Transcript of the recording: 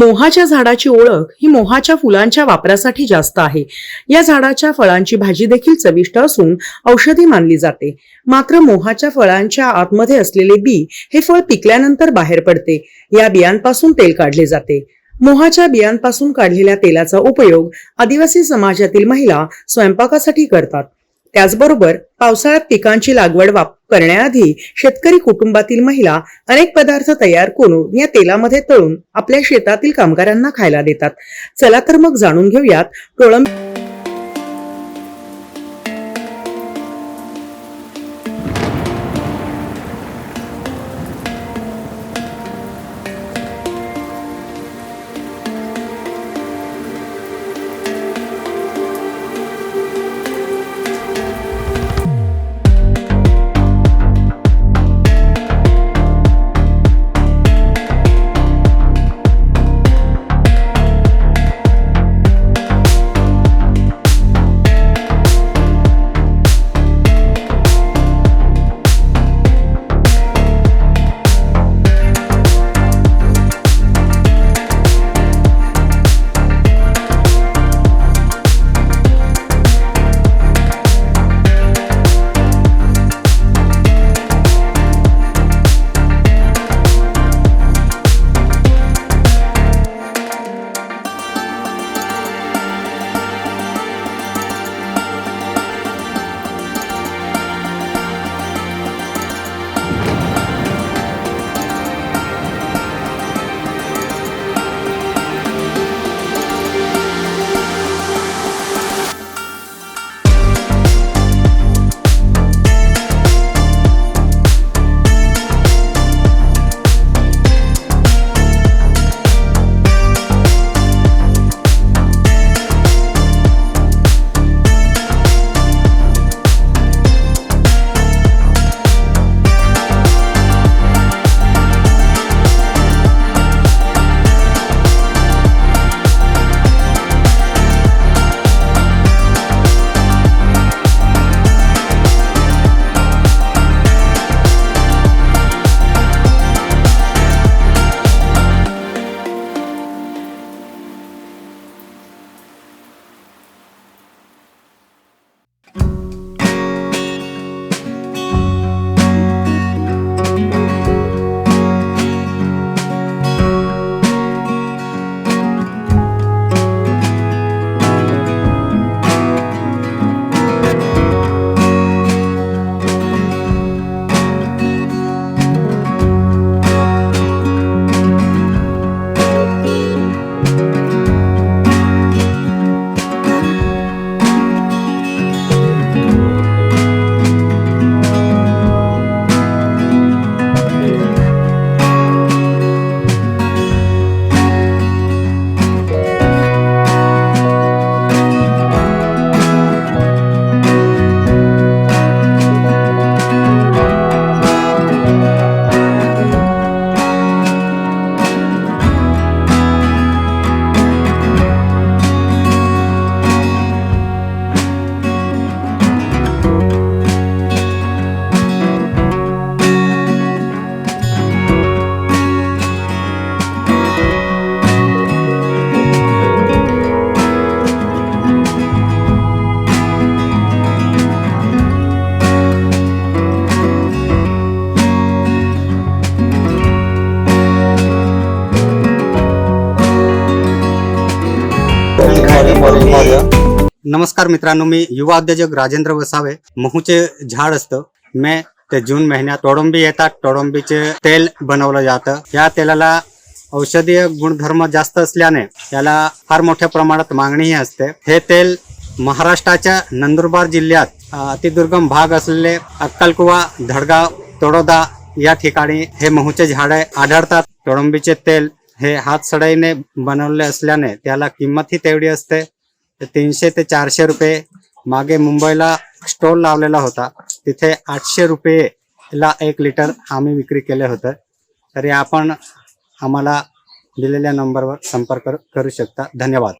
मोहाच्या झाडाची ओळख ही मोहाच्या फुलांच्या वापरासाठी जास्त आहे. या झाडाच्या फळांची भाजी देखील चविष्ट असून औषधी मानली जाते. मात्र मोहाच्या फळांच्या आतमध्ये असलेले बी हे फळ पिकल्यानंतर बाहेर पडते. या बियांपासून तेल काढले जाते. मोहाच्या बियांपासून काढलेल्या तेलाचा उपयोग आदिवासी समाजातील महिला स्वयंपाकासाठी करतात. त्याचबरोबर पावसाळ्यात पिकांची लागवड करण्याआधी शेतकरी कुटुंबातील महिला अनेक पदार्थ तयार करून या तेलामध्ये तळून आपल्या शेतातील कामगारांना खायला देतात. चला तर मग जाणून घेऊयात टोळंब नमस्कार. मित्रांनो मी युवा उद्योजक राजेंद्र वसावे. महूचे झाड असतं. मे ते जून महिन्यात तोडंबी येतात. तोडंबीचे तेल बनवलं जातं. या तेलाला औषधीय गुणधर्म जास्त असल्याने याला फार मोठ्या प्रमाणात मागणीही असते. हे तेल महाराष्ट्राच्या नंदुरबार जिल्ह्यात अतिदुर्गम भाग असलेले अक्कलकुवा धडगाव तोडोदा या ठिकाणी हे महूचे झाडे आढळतात. तोडंबीचे तेल हे हातसडईने बनवले असल्याने त्याला किंमतही तेवढी असते. तर तीनशे ते चारशे रुपये मागे मुंबईला स्टॉल लावलेला होता. तिथे आठशे रुपये ला एक लिटर आम्ही विक्री केले होतं. तरी आपण आम्हाला दिलेल्या नंबरवर संपर्क करू शकता. धन्यवाद.